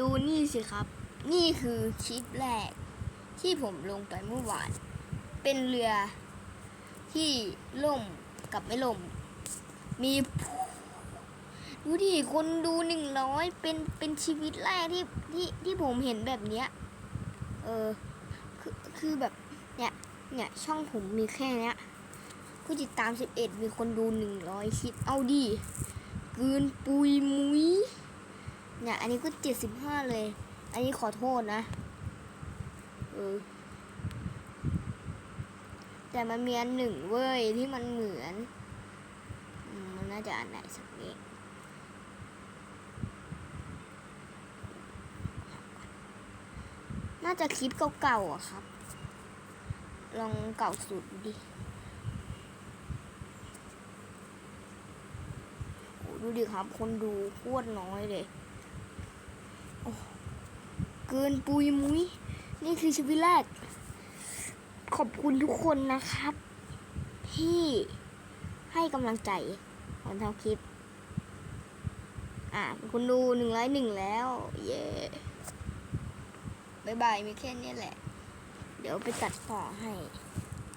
ดูนี่สิครับ นี่คือคลิปแรก ที่ผมลงไปเมื่อวาน เป็นเรือที่ล่มกับไม่ล่ม มีดูดิคนดูหนึ่งร้อยเป็นเป็นชีวิตแรกที่ที่ที่ผมเห็นแบบเนี้ย เออ คือคือแบบเนี่ยเนี่ยช่องผมมีแค่เนี้ยผู้ติดตาม11มีคนดู100คลิปเอาดิเกินปุยมุย เนี่ย อันนี้ก็75เลย อันนี้ขอโทษนะ เออ แต่มันมีอันหนึ่งเว้ยที่มันเหมือน มันน่าจะอันไหนสักนี้น่าจะคลิปเก่าๆอะครับ ลองเก่าสุดดูดิดูดิครับ คนดูโคตรน้อยเลย เกินปุยมุ้ย นี่คือชีวิตแรก ขอบคุณทุกคนนะครับ ที่ให้กำลังใจตอนทำคลิป อ่าคุณดูหนึ่งไลค์หนึ่งแล้ว เย้บายบายมีแค่นี้แหละ เดี๋ยวไปตัดต่อให้